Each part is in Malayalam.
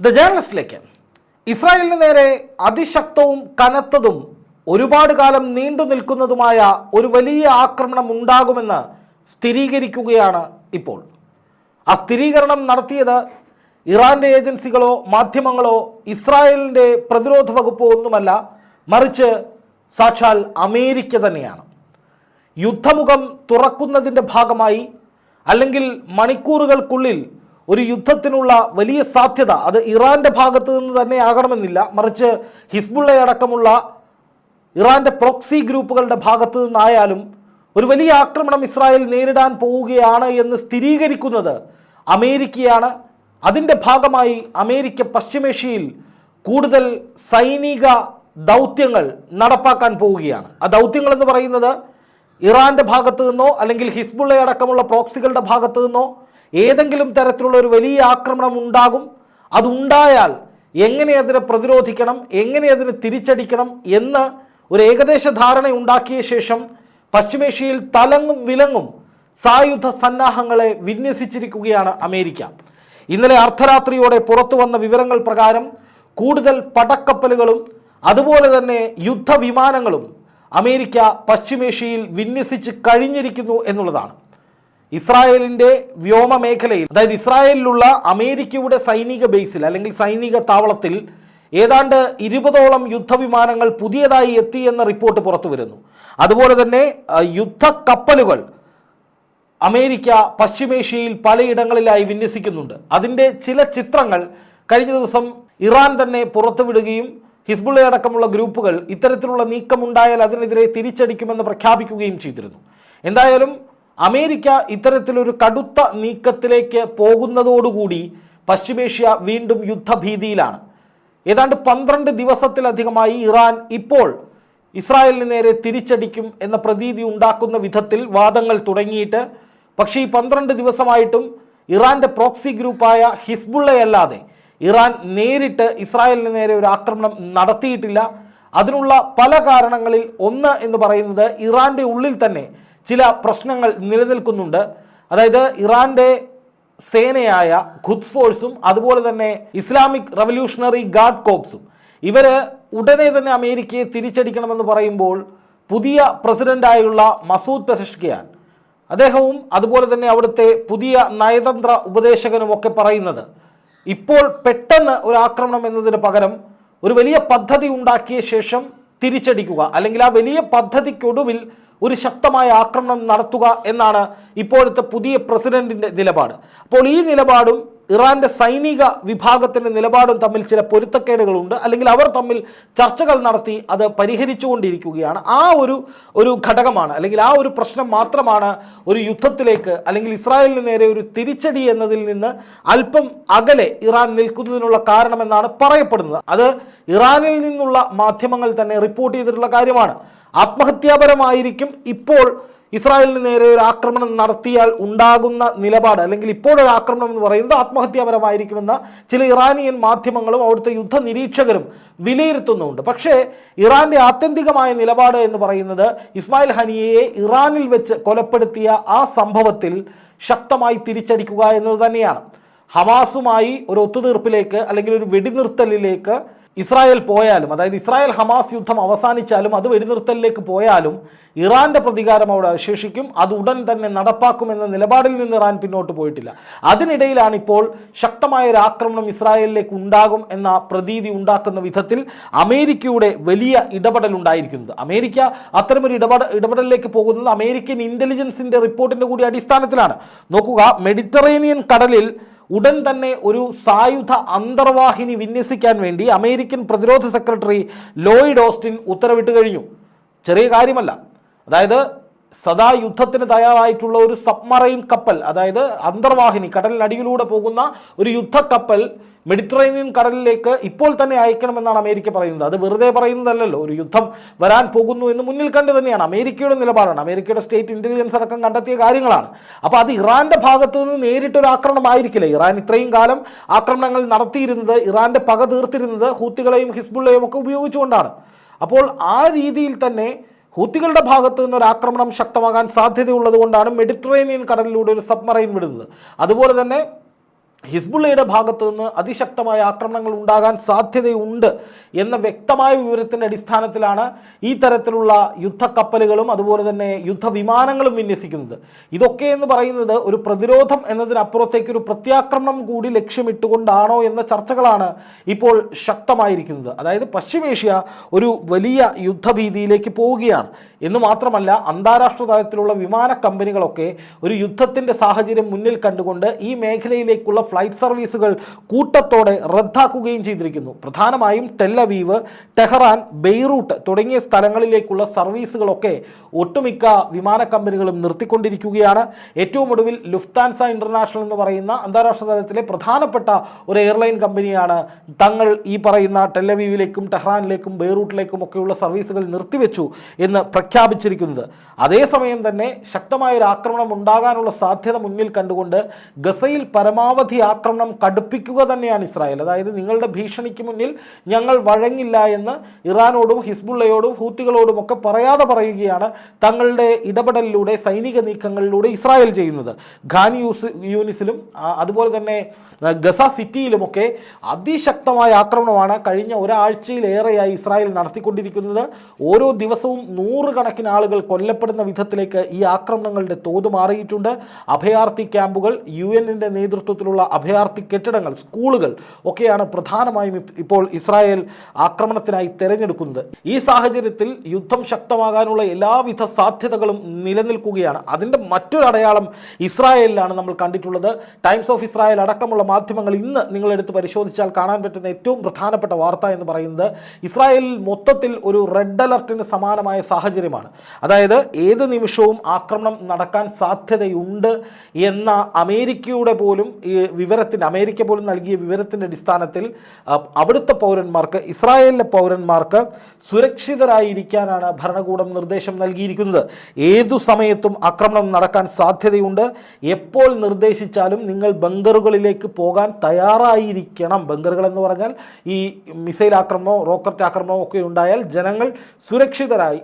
ദ ജേർണലിസ്റ്റിലേക്ക്. ഇസ്രായേലിന് നേരെ അതിശക്തവും കനത്തതും ഒരുപാട് കാലം നീണ്ടു നിൽക്കുന്നതുമായ ഒരു വലിയ ആക്രമണം ഉണ്ടാകുമെന്ന് സ്ഥിരീകരിക്കുകയാണ് ഇപ്പോൾ. ആ സ്ഥിരീകരണം നടത്തിയത് ഇറാന്റെ ഏജൻസികളോ മാധ്യമങ്ങളോ ഇസ്രായേലിന്റെ പ്രതിരോധ വകുപ്പോ ഒന്നുമല്ല മറിച്ച് സാക്ഷാൽ അമേരിക്ക തന്നെയാണ്. യുദ്ധമുഖം തുറക്കുന്നതിന്റെ ഭാഗമായി അല്ലെങ്കിൽ മണിക്കൂറുകൾക്കുള്ളിൽ ഒരു യുദ്ധത്തിനുള്ള വലിയ സാധ്യത. അത് ഇറാന്റെ ഭാഗത്ത് നിന്ന് തന്നെ ആകണമെന്നില്ല. മറിച്ച് ഹിസ്ബുള്ള അടക്കമുള്ള ഇറാന്റെ പ്രോക്സി ഗ്രൂപ്പുകളുടെ ഭാഗത്ത് നിന്നായാലും ഒരു വലിയ ആക്രമണം ഇസ്രായേൽ നേരിടാൻ പോവുകയാണ് എന്ന് സ്ഥിരീകരിക്കുന്നത് അമേരിക്കയാണ്. അതിന്റെ ഭാഗമായി അമേരിക്ക പശ്ചിമേഷ്യയിൽ കൂടുതൽ സൈനിക ദൗത്യങ്ങൾ നടപ്പാക്കാൻ പോവുകയാണ്. ആ ദൗത്യങ്ങൾ എന്ന് പറയുന്നത് ഇറാന്റെ ഭാഗത്തു നിന്നോ അല്ലെങ്കിൽ ഹിസ്ബുള്ള അടക്കമുള്ള പ്രോക്സികളുടെ ഭാഗത്തു നിന്നോ ഏതെങ്കിലും തരത്തിലുള്ള ഒരു വലിയ ആക്രമണം ഉണ്ടാകും. അതുണ്ടായാൽ എങ്ങനെ അതിനെ പ്രതിരോധിക്കണം എങ്ങനെ അതിനെ തിരിച്ചടിക്കണം എന്ന് ഒരു ഏകദേശ ധാരണ ഉണ്ടാക്കിയ ശേഷം പശ്ചിമേഷ്യയിൽ തലങ്ങും വിലങ്ങും സായുധ സന്നാഹങ്ങളെ വിന്യസിച്ചിരിക്കുകയാണ് അമേരിക്ക. ഇന്നലെ അർദ്ധരാത്രിയോടെ പുറത്തു വന്ന വിവരങ്ങൾ പ്രകാരം കൂടുതൽ പടക്കപ്പലുകളും അതുപോലെ തന്നെ യുദ്ധവിമാനങ്ങളും അമേരിക്ക പശ്ചിമേഷ്യയിൽ വിന്യസിച്ച് കഴിഞ്ഞിരിക്കുന്നു എന്നുള്ളതാണ്. ഇസ്രായേലിന്റെ വ്യോമ മേഖലയിൽ അതായത് ഇസ്രായേലിലുള്ള അമേരിക്കയുടെ സൈനിക ബേസിൽ അല്ലെങ്കിൽ സൈനിക താവളത്തിൽ ഏതാണ്ട് ഇരുപതോളം യുദ്ധവിമാനങ്ങൾ പുതിയതായി എത്തി എന്ന റിപ്പോർട്ട് പുറത്തു വരുന്നു അതുപോലെ തന്നെ യുദ്ധക്കപ്പലുകൾ യുദ്ധ കപ്പലുകൾ അമേരിക്ക പശ്ചിമേഷ്യയിൽ പലയിടങ്ങളിലായി വിന്യസിക്കുന്നുണ്ട്. അതിന്റെ ചില ചിത്രങ്ങൾ കഴിഞ്ഞ ദിവസം ഇറാൻ തന്നെ പുറത്തുവിടുകയും ഹിസ്ബുള്ള അടക്കമുള്ള ഗ്രൂപ്പുകൾ ഇത്തരത്തിലുള്ള നീക്കമുണ്ടായാൽ അതിനെതിരെ തിരിച്ചടിക്കുമെന്ന് പ്രഖ്യാപിക്കുകയും ചെയ്തിരുന്നു. എന്തായാലും അമേരിക്ക ഇത്തരത്തിലൊരു കടുത്ത നീക്കത്തിലേക്ക് പോകുന്നതോടുകൂടി പശ്ചിമേഷ്യ വീണ്ടും യുദ്ധഭീതിയിലാണ്. ഏതാണ്ട് പന്ത്രണ്ട് ദിവസത്തിലധികമായി ഇറാൻ ഇപ്പോൾ ഇസ്രായേലിന് നേരെ തിരിച്ചടിക്കും എന്ന പ്രതീതി ഉണ്ടാക്കുന്ന വിധത്തിൽ വാദങ്ങൾ തുടങ്ങിയിട്ട് പക്ഷേ ഈ പന്ത്രണ്ട് ദിവസമായിട്ടും ഇറാന്റെ പ്രോക്സി ഗ്രൂപ്പായ ഹിസ്ബുള്ളയല്ലാതെ ഇറാൻ നേരിട്ട് ഇസ്രായേലിന് നേരെ ഒരു ആക്രമണം നടത്തിയിട്ടില്ല. അതിനുള്ള പല കാരണങ്ങളിൽ ഒന്ന് എന്ന് പറയുന്നത് ഇറാന്റെ ഉള്ളിൽ തന്നെ ചില പ്രശ്നങ്ങൾ നിലനിൽക്കുന്നുണ്ട്. അതായത് ഇറാന്റെ സേനയായ ഖുദ് ഫോഴ്സും അതുപോലെ തന്നെ ഇസ്ലാമിക് റവല്യൂഷണറി ഗാർഡ് കോപ്സും. ഇവർ ഉടനെ തന്നെ അമേരിക്കയെ തിരിച്ചടിക്കണമെന്ന് പറയുമ്പോൾ പുതിയ പ്രസിഡന്റായുള്ള മസൂദ് പെസഷ്കിയാൻ അദ്ദേഹവും അതുപോലെ തന്നെ അവിടുത്തെ പുതിയ നയതന്ത്ര ഉപദേശകനും ഒക്കെ പറയുന്നത്. ഇപ്പോൾ പെട്ടെന്ന് ഒരു ആക്രമണം എന്നതിന് പകരം ഒരു വലിയ പദ്ധതി ഉണ്ടാക്കിയ ശേഷം തിരിച്ചടിക്കുക. അല്ലെങ്കിൽ ആ വലിയ പദ്ധതിക്കൊടുവിൽ ഒരു ശക്തമായ ആക്രമണം നടത്തുക എന്നാണ് ഇപ്പോഴത്തെ പുതിയ പ്രസിഡന്റിന്റെ നിലപാട്. അപ്പോൾ ഈ നിലപാടും ഇറാന്റെ സൈനിക വിഭാഗത്തിന്റെ നിലപാടും തമ്മിൽ ചില പൊരുത്തക്കേടുകളുണ്ട്. അല്ലെങ്കിൽ അവർ തമ്മിൽ ചർച്ചകൾ നടത്തി അത് പരിഹരിച്ചുകൊണ്ടിരിക്കുകയാണ്. ആ ഒരു ഒരു ഘടകമാണ്. അല്ലെങ്കിൽ ആ ഒരു പ്രശ്നം മാത്രമാണ് ഒരു യുദ്ധത്തിലേക്ക് അല്ലെങ്കിൽ ഇസ്രായേലിന് നേരെ ഒരു തിരിച്ചടി എന്നതിൽ നിന്ന് അല്പം അകലെ ഇറാൻ നിൽക്കുന്നതിനുള്ള കാരണമെന്നാണ് പറയപ്പെടുന്നത്. അത് ഇറാനിൽ നിന്നുള്ള മാധ്യമങ്ങൾ തന്നെ റിപ്പോർട്ട് ചെയ്തിട്ടുള്ള കാര്യമാണ്. ആത്മഹത്യാപരമായിരിക്കും ഇപ്പോൾ ഇസ്രായേലിന് നേരെ ഒരു ആക്രമണം നടത്തിയാൽ ഉണ്ടാകുന്ന നിലപാട് അല്ലെങ്കിൽ ഇപ്പോഴൊരു ആക്രമണം എന്ന് പറയുന്നത് ആത്മഹത്യാപരമായിരിക്കുമെന്ന് ചില ഇറാനിയൻ മാധ്യമങ്ങളും അവിടുത്തെ യുദ്ധ നിരീക്ഷകരും വിലയിരുത്തുന്നുണ്ട്. പക്ഷേ ഇറാന്റെ ആത്യന്തികമായ നിലപാട് എന്ന് പറയുന്നത് ഇസ്മായിൽ ഹനിയയെ ഇറാനിൽ വെച്ച് കൊലപ്പെടുത്തിയ ആ സംഭവത്തിൽ ശക്തമായി തിരിച്ചടിക്കുക എന്നത് തന്നെയാണ്. ഹമാസുമായി ഒരു ഒത്തുതീർപ്പിലേക്ക് അല്ലെങ്കിൽ ഒരു വെടിനിർത്തലിലേക്ക് ഇസ്രായേൽ പോയാലും അതായത് ഇസ്രായേൽ ഹമാസ് യുദ്ധം അവസാനിച്ചാലും അത് വെടിനിർത്തലിലേക്ക് പോയാലും ഇറാന്റെ പ്രതികാരം അവിടെ അവശേഷിക്കും അത് ഉടൻ തന്നെ നടപ്പാക്കുമെന്ന നിലപാടിൽ നിന്ന് ഇറാൻ പിന്നോട്ട് പോയിട്ടില്ല. അതിനിടയിലാണ് ഇപ്പോൾ ശക്തമായ ഒരു ആക്രമണം ഇസ്രായേലിലേക്ക് ഉണ്ടാകും എന്ന പ്രതീതി ഉണ്ടാക്കുന്ന വിധത്തിൽ അമേരിക്കയുടെ വലിയ ഇടപെടൽ ഉണ്ടായിരിക്കുന്നത്. അമേരിക്ക അത്തരമൊരു ഇടപെട ഇടപെടലിലേക്ക് പോകുന്നത് അമേരിക്കൻ ഇന്റലിജൻസിന്റെ റിപ്പോർട്ടിന്റെ കൂടി അടിസ്ഥാനത്തിലാണ്. നോക്കുക മെഡിറ്ററേനിയൻ കടലിൽ ഉടൻ തന്നെ ഒരു സായുധ അന്തർവാഹിനി വിന്യസിക്കാൻ വേണ്ടി അമേരിക്കൻ പ്രതിരോധ സെക്രട്ടറി ലോയിഡ് ഓസ്റ്റിൻ ഉത്തരവിട്ട് കഴിഞ്ഞു. ചെറിയ കാര്യമല്ല. അതായത് സദാ യുദ്ധത്തിന് തയ്യാറായിട്ടുള്ള ഒരു സബ്മറൈൻ കപ്പൽ അതായത് അന്തർവാഹിനി കടലിനടിയിലൂടെ പോകുന്ന ഒരു യുദ്ധക്കപ്പൽ മെഡിറ്ററേനിയൻ കടലിലേക്ക് ഇപ്പോൾ തന്നെ അയക്കണമെന്നാണ് അമേരിക്ക പറയുന്നത്. അത് വെറുതെ പറയുന്നതല്ലല്ലോ. ഒരു യുദ്ധം വരാൻ പോകുന്നു എന്ന് മുന്നിൽ കണ്ട് തന്നെയാണ് അമേരിക്കയുടെ നിലപാടാണ്. അമേരിക്കയുടെ സ്റ്റേറ്റ് ഇന്റലിജൻസ് അടക്കം കണ്ടെത്തിയ കാര്യങ്ങളാണ്. അപ്പോൾ അത് ഇറാന്റെ ഭാഗത്ത് നിന്ന് നേരിട്ടൊരു ആക്രമണമായിരിക്കില്ല. ഇറാൻ ഇത്രയും കാലം ആക്രമണങ്ങൾ നടത്തിയിരുന്നത് ഇറാന്റെ പക തീർത്തിരുന്നത് ഹൂത്തികളെയും ഹിസ്ബുള്ളയും ഒക്കെ ഉപയോഗിച്ചുകൊണ്ടാണ്. അപ്പോൾ ആ രീതിയിൽ തന്നെ ഹൂത്തികളുടെ ഭാഗത്തു നിന്ന് ഒരു ആക്രമണം ശക്തമാകാൻ സാധ്യതയുള്ളത് കൊണ്ടാണ് മെഡിറ്ററേനിയൻ കടലിലൂടെ ഒരു സബ്മറൈൻ വിടുന്നത്. അതുപോലെ തന്നെ ഹിസ്ബുള്ളയുടെ ഭാഗത്തു നിന്ന് അതിശക്തമായ ആക്രമണങ്ങൾ ഉണ്ടാകാൻ സാധ്യതയുണ്ട് എന്ന വ്യക്തമായ വിവരത്തിന്റെ അടിസ്ഥാനത്തിലാണ് ഈ തരത്തിലുള്ള യുദ്ധക്കപ്പലുകളും അതുപോലെ തന്നെ യുദ്ധവിമാനങ്ങളും വിന്യസിക്കുന്നത്. ഇതൊക്കെ എന്ന് പറയുന്നത് ഒരു പ്രതിരോധം എന്നതിനപ്പുറത്തേക്ക് ഒരു പ്രത്യാക്രമണം കൂടി ലക്ഷ്യമിട്ടുകൊണ്ടാണോ എന്ന ചർച്ചകളാണ് ഇപ്പോൾ ശക്തമായിരിക്കുന്നത്. അതായത് പശ്ചിമേഷ്യ ഒരു വലിയ യുദ്ധഭീതിയിലേക്ക് പോവുകയാണ്. എന്ന് മാത്രമല്ല അന്താരാഷ്ട്ര തലത്തിലുള്ള വിമാന കമ്പനികളൊക്കെ ഒരു യുദ്ധത്തിന്റെ സാഹചര്യം മുന്നിൽ കണ്ടുകൊണ്ട് ഈ മേഖലയിലേക്കുള്ള ഫ്ലൈറ്റ് സർവീസുകൾ കൂട്ടത്തോടെ റദ്ദാക്കുകയും ചെയ്തിരിക്കുന്നു. പ്രധാനമായും ടെല്ലവീവ് ടെഹ്റാൻ ബെയ്റൂട്ട് തുടങ്ങിയ സ്ഥലങ്ങളിലേക്കുള്ള സർവീസുകളൊക്കെ ഒട്ടുമിക്ക വിമാന കമ്പനികളും നിർത്തിക്കൊണ്ടിരിക്കുകയാണ്. ഏറ്റവും ഒടുവിൽ ലുഫ്താൻസ ഇന്റർനാഷണൽ എന്ന് പറയുന്ന അന്താരാഷ്ട്ര തലത്തിലെ പ്രധാനപ്പെട്ട ഒരു എയർലൈൻ കമ്പനിയാണ് തങ്ങൾ ഈ പറയുന്ന ടെല്ലവീവിലേക്കും ടെഹ്റാനിലേക്കും ബെയ്റൂട്ടിലേക്കും ഒക്കെയുള്ള സർവീസുകൾ നിർത്തിവെച്ചു എന്ന് പ്രഖ്യാപിച്ചിരിക്കുന്നത്. അതേസമയം തന്നെ ശക്തമായ ഒരു ആക്രമണം ഉണ്ടാകാനുള്ള സാധ്യത മുന്നിൽ കണ്ടുകൊണ്ട് ഗസയിൽ പരമാവധി ആക്രമണം കടുപ്പിക്കുക തന്നെയാണ് ഇസ്രായേൽ. അതായത് നിങ്ങളുടെ ഭീഷണിക്ക് മുന്നിൽ ഞങ്ങൾ വഴങ്ങില്ല എന്ന് ഇറാനോടും ഹിസ്ബുള്ളയോടും ഹൂത്തികളോടും ഒക്കെ പറയാതെ പറയുകയാണ് തങ്ങളുടെ ഇടപെടലിലൂടെ സൈനിക നീക്കങ്ങളിലൂടെ ഇസ്രായേൽ ചെയ്യുന്നത്. ഖാൻ യൂസ് യൂനിസിലും അതുപോലെ തന്നെ ഗസ സിറ്റിയിലുമൊക്കെ അതിശക്തമായ ആക്രമണമാണ് കഴിഞ്ഞ ഒരാഴ്ചയിലേറെയായി ഇസ്രായേൽ നടത്തിക്കൊണ്ടിരിക്കുന്നത്. ഓരോ ദിവസവും നൂറുകണക്കിന് ആളുകൾ കൊല്ലപ്പെടുന്ന വിധത്തിലേക്ക് ഈ ആക്രമണങ്ങളുടെ തോത് മാറിയിട്ടുണ്ട്. അഭയാർത്ഥി ക്യാമ്പുകൾ യു എന്നിന്റെ നേതൃത്വത്തിലുള്ള അഭയാർത്ഥി കെട്ടിടങ്ങൾ സ്കൂളുകൾ ഒക്കെയാണ് പ്രധാനമായും ഇപ്പോൾ ഇസ്രായേൽ ആക്രമണത്തിനായി തിരഞ്ഞെടുക്കുന്നത്. ഈ സാഹചര്യത്തിൽ യുദ്ധം ശക്തമാകാനുള്ള എല്ലാവിധ സാധ്യതകളും നിലനിൽക്കുകയാണ്. അതിന്റെ മറ്റൊരു അടയാളം ഇസ്രായേലിലാണ് നമ്മൾ കണ്ടിട്ടുള്ളത്. ടൈംസ് ഓഫ് ഇസ്രായേൽ അടക്കമുള്ള മാധ്യമങ്ങൾ ഇന്ന് നിങ്ങളെടുത്ത് പരിശോധിച്ചാൽ കാണാൻ പറ്റുന്ന ഏറ്റവും പ്രധാനപ്പെട്ട വാർത്ത എന്ന് പറയുന്നത് ഇസ്രായേലിൽ മൊത്തത്തിൽ ഒരു റെഡ് അലർട്ടിന് സമാനമായ സാഹചര്യമാണ് അതായത് ഏത് നിമിഷവും ആക്രമണം നടക്കാൻ സാധ്യതയുണ്ട് എന്ന അമേരിക്കയുടെ പോലും ഈ വിവരത്തിന് അമേരിക്ക പോലും നൽകിയ വിവരത്തിന്റെ അടിസ്ഥാനത്തിൽ അവിടുത്തെ പൗരന്മാർക്ക് ഇസ്രായേലിലെ പൗരന്മാർക്ക് സുരക്ഷിതരായിരിക്കാനാണ് ഭരണകൂടം നിർദ്ദേശം നൽകിയിരിക്കുന്നത്. ഏതു സമയത്തും ആക്രമണം നടക്കാൻ സാധ്യതയുണ്ട്. എപ്പോൾ നിർദ്ദേശിച്ചാലും നിങ്ങൾ ബങ്കറുകളിലേക്ക് പോകാൻ തയ്യാറായിരിക്കണം. ബങ്കറുകൾ എന്ന് പറഞ്ഞാൽ ഈ മിസൈൽ ആക്രമണമോ റോക്കറ്റ് ആക്രമണമോ ഒക്കെ ഉണ്ടായാൽ ജനങ്ങൾ സുരക്ഷിതരായി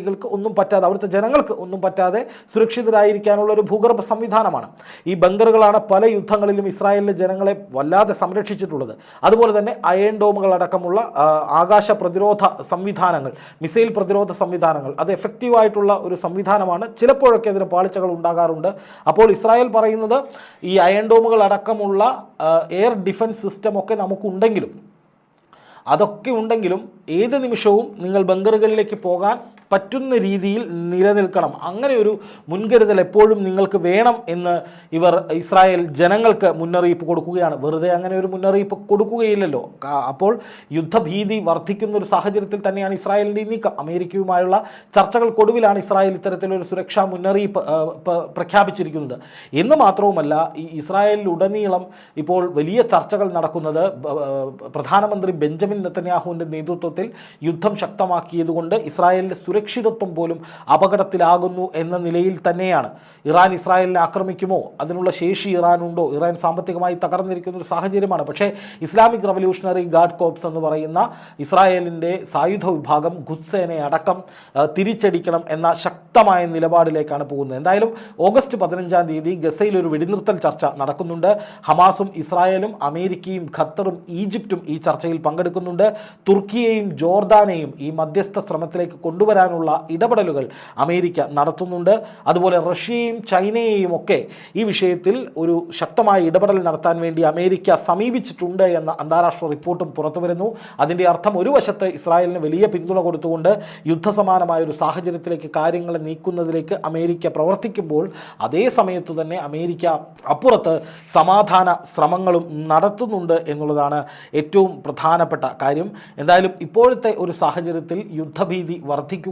ഇസ്രായേലികൾക്ക് ഒന്നും പറ്റാതെ അവിടുത്തെ ജനങ്ങൾക്ക് ഒന്നും പറ്റാതെ സുരക്ഷിതരായിരിക്കാനുള്ള ഒരു ഭൂഗർഭ സംവിധാനമാണ്. ഈ ബങ്കറുകളാണ് പല യുദ്ധങ്ങളിലും ഇസ്രായേലിലെ ജനങ്ങളെ വല്ലാതെ സംരക്ഷിച്ചിട്ടുള്ളത്. അതുപോലെ തന്നെ അയൺ ഡോമുകൾ അടക്കമുള്ള ആകാശ പ്രതിരോധ സംവിധാനങ്ങൾ മിസൈൽ പ്രതിരോധ സംവിധാനങ്ങൾ അത് എഫക്റ്റീവായിട്ടുള്ള ഒരു സംവിധാനമാണ്. ചിലപ്പോഴൊക്കെ അതിന് പാളിച്ചകൾ ഉണ്ടാകാറുണ്ട്. അപ്പോൾ ഇസ്രായേൽ പറയുന്നത് ഈ അയൺ ഡോമുകൾ അടക്കമുള്ള എയർ ഡിഫൻസ് സിസ്റ്റം ഒക്കെ നമുക്കുണ്ടെങ്കിലും അതൊക്കെ ഉണ്ടെങ്കിലും ഏത് നിമിഷവും നിങ്ങൾ ബങ്കറുകളിലേക്ക് പോകാൻ പറ്റുന്ന രീതിയിൽ നിലനിൽക്കണം. അങ്ങനെ ഒരു മുൻകരുതൽ എപ്പോഴും നിങ്ങൾക്ക് വേണം എന്ന് ഇവർ ഇസ്രായേൽ ജനങ്ങൾക്ക് മുന്നറിയിപ്പ് കൊടുക്കുകയാണ്. വെറുതെ അങ്ങനെ ഒരു മുന്നറിയിപ്പ് കൊടുക്കുകയില്ലല്ലോ. അപ്പോൾ യുദ്ധഭീതി വർദ്ധിക്കുന്ന ഒരു സാഹചര്യത്തിൽ തന്നെയാണ് ഇസ്രായേലിന്റെ നീക്കം. അമേരിക്കയുമായുള്ള ചർച്ചകൾക്കൊടുവിലാണ് ഇസ്രായേൽ ഇത്തരത്തിലൊരു സുരക്ഷാ മുന്നറിയിപ്പ് പ്രഖ്യാപിച്ചിരിക്കുന്നത്. എന്ന് മാത്രവുമല്ല ഈ ഇസ്രായേലിലുടനീളം ഇപ്പോൾ വലിയ ചർച്ചകൾ നടക്കുന്നത് പ്രധാനമന്ത്രി ബെഞ്ചമിൻ നെത്തന്യാഹുവിന്റെ നേതൃത്വത്തിൽ യുദ്ധം ശക്തമാക്കിയതുകൊണ്ട് ഇസ്രായേലിന്റെ സുരക്ഷിതത്വം പോലും അപകടത്തിലാകുന്നു എന്ന നിലയിൽ തന്നെയാണ്. ഇറാൻ ഇസ്രായേലിനെ ആക്രമിക്കുമോ? അതിനുള്ള ശേഷി ഇറാനുണ്ടോ? ഇറാൻ സാമ്പത്തികമായി തകർന്നിരിക്കുന്ന ഒരു സാഹചര്യമാണ്. പക്ഷേ ഇസ്ലാമിക് റവല്യൂഷണറി ഗാർഡ് കോപ്സ് എന്ന് പറയുന്ന ഇസ്രായേലിന്റെ സായുധ വിഭാഗം ഖുദ്സേനെ അടക്കം തിരിച്ചടിക്കണം എന്ന ശക്തമായ നിലപാടിലേക്കാണ് പോകുന്നത്. എന്തായാലും ഓഗസ്റ്റ് പതിനഞ്ചാം തീയതി ഗസയിൽ ഒരു വെടിനിർത്തൽ ചർച്ച നടക്കുന്നുണ്ട്. ഹമാസും ഇസ്രായേലും അമേരിക്കയും ഖത്തറും ഈജിപ്തും ഈ ചർച്ചയിൽ പങ്കെടുക്കുന്നുണ്ട്. തുർക്കിയെയും ജോർദാനെയും ഈ മധ്യസ്ഥ ശ്രമത്തിലേക്ക് കൊണ്ടുവരാനുള്ള ഇടപെടലുകൾ അമേരിക്ക നടത്തുന്നുണ്ട്. അതുപോലെ റഷ്യയും ചൈനയെയും ഒക്കെ ഈ വിഷയത്തിൽ ഒരു ശക്തമായ ഇടപെടൽ നടത്താൻ വേണ്ടി അമേരിക്ക സമീപിച്ചിട്ടുണ്ട് എന്ന അന്താരാഷ്ട്ര റിപ്പോർട്ടും പുറത്തു വരുന്നു. അതിന്റെ അർത്ഥം ഒരു വശത്ത് ഇസ്രായേലിന് വലിയ പിന്തുണ കൊടുത്തുകൊണ്ട് യുദ്ധസമാനമായ ഒരു സാഹചര്യത്തിലേക്ക് കാര്യങ്ങളെ നീക്കുന്നതിലേക്ക് അമേരിക്ക പ്രവർത്തിക്കുമ്പോൾ അതേ സമയത്ത് തന്നെ അമേരിക്ക അപ്പുറത്ത് സമാധാന ശ്രമങ്ങളും നടത്തുന്നുണ്ട് എന്നുള്ളതാണ് ഏറ്റവും പ്രധാനപ്പെട്ട കാര്യം. എന്തായാലും ഇപ്പോഴത്തെ ഒരു സാഹചര്യത്തിൽ യുദ്ധഭീതി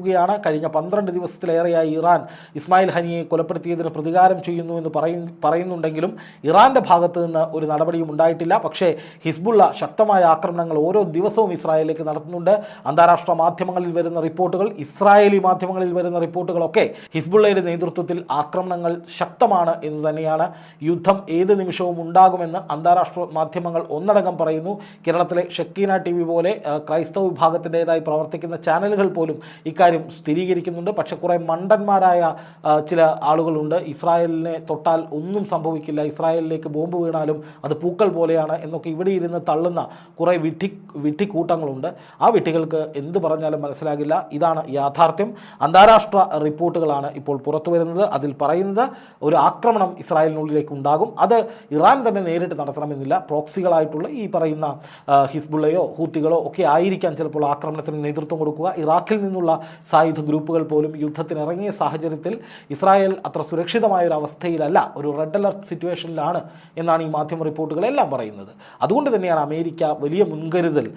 വർദ്ധിക്കുകയാണ് കഴിഞ്ഞ പന്ത്രണ്ട് ദിവസത്തിലേറെയായി ഇറാൻ ഇസ്മായിൽ ഹനിയെ കൊലപ്പെടുത്തിയതിന് പ്രതികാരം ചെയ്യുന്നു എന്ന് പറയും പറയുന്നുണ്ടെങ്കിലും ഇറാന്റെ ഭാഗത്ത് നിന്ന് ഒരു നടപടിയും ഉണ്ടായിട്ടില്ല. പക്ഷേ ഹിസ്ബുള്ള ശക്തമായ ആക്രമണങ്ങൾ ഓരോ ദിവസവും ഇസ്രായേലിലേക്ക് നടത്തുന്നുണ്ട്. അന്താരാഷ്ട്ര മാധ്യമങ്ങളിൽ വരുന്ന റിപ്പോർട്ടുകൾ ഇസ്രായേലി മാധ്യമങ്ങളിൽ വരുന്ന റിപ്പോർട്ടുകളൊക്കെ ഹിസ്ബുള്ളയുടെ നേതൃത്വത്തിൽ ആക്രമണങ്ങൾ ശക്തമാണ് എന്ന് തന്നെയാണ്. യുദ്ധം ഏത് നിമിഷവും ഉണ്ടാകുമെന്ന് അന്താരാഷ്ട്ര മാധ്യമങ്ങൾ ഒന്നടങ്കം പറയുന്നു. കേരളത്തിലെ ഷക്കീന ടി വി പോലെ ക്രൈസ്തവ വിഭാഗത്തിന്റെതായി പ്രവർത്തിക്കുന്ന ചാനലുകൾ പോലും ഇക്കാര്യം ഇക്കാര്യം സ്ഥിരീകരിക്കുന്നുണ്ട്. പക്ഷെ കുറേ മണ്ടന്മാരായ ചില ആളുകളുണ്ട്. ഇസ്രായേലിനെ തൊട്ടാൽ ഒന്നും സംഭവിക്കില്ല. ഇസ്രായേലിലേക്ക് ബോംബ് വീണാലും അത് പൂക്കൾ പോലെയാണ് എന്നൊക്കെ ഇവിടെ ഇരുന്ന് തള്ളുന്ന കുറേ വിട്ടി വിട്ടിക്കൂട്ടങ്ങളുണ്ട്. ആ വിട്ടികൾക്ക് എന്ത് പറഞ്ഞാലും മനസ്സിലാകില്ല. ഇതാണ് യാഥാർത്ഥ്യം. അന്താരാഷ്ട്ര റിപ്പോർട്ടുകളാണ് ഇപ്പോൾ പുറത്തു വരുന്നത്. അതിൽ പറയുന്നത് ഒരു ആക്രമണം ഇസ്രായേലിനുള്ളിലേക്ക് ഉണ്ടാകും. അത് ഇറാൻ തന്നെ നേരിട്ട് നടത്തണമെന്നില്ല. പ്രോക്സികളായിട്ടുള്ള ഈ പറയുന്ന ഹിസ്ബുള്ളയോ ഹൂത്തികളോ ഒക്കെ ആയിരിക്കാം ചിലപ്പോൾ ആക്രമണത്തിന് നേതൃത്വം കൊടുക്കുക. ഇറാഖിൽ നിന്നുള്ള സായുധ ഗ്രൂപ്പുകൾ പോലും യുദ്ധത്തിനിറങ്ങിയ സാഹചര്യത്തിൽ ഇസ്രായേൽ അത്ര സുരക്ഷിതമായ ഒരു അവസ്ഥയിലല്ല ഒരു റെഡ് അലർട്ട് സിറ്റുവേഷനിലാണ് എന്നാണ് ഈ മാധ്യമ റിപ്പോർട്ടുകളെല്ലാം പറയുന്നത്. അതുകൊണ്ട് തന്നെയാണ് അമേരിക്ക വലിയ മുൻകരുതൽ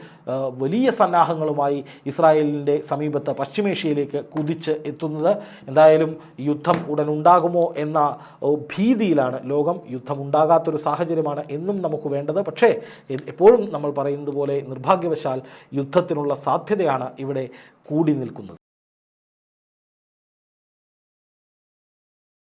വലിയ സന്നാഹങ്ങളുമായി ഇസ്രായേലിന്റെ സമീപത്ത് പശ്ചിമേഷ്യയിലേക്ക് കുതിച്ച് എത്തുന്നത്. എന്തായാലും യുദ്ധം ഉടൻ ഉണ്ടാകുമോ എന്ന ഭീതിയിലാണ് ലോകം. യുദ്ധം ഉണ്ടാകാത്തൊരു സാഹചര്യമാണ് എന്നും നമുക്ക് വേണ്ടത്. പക്ഷേ എപ്പോഴും നമ്മൾ പറയുന്നത് പോലെ നിർഭാഗ്യവശാൽ യുദ്ധത്തിനുള്ള സാധ്യതയാണ് ഇവിടെ കൂടി നിൽക്കുന്നത്.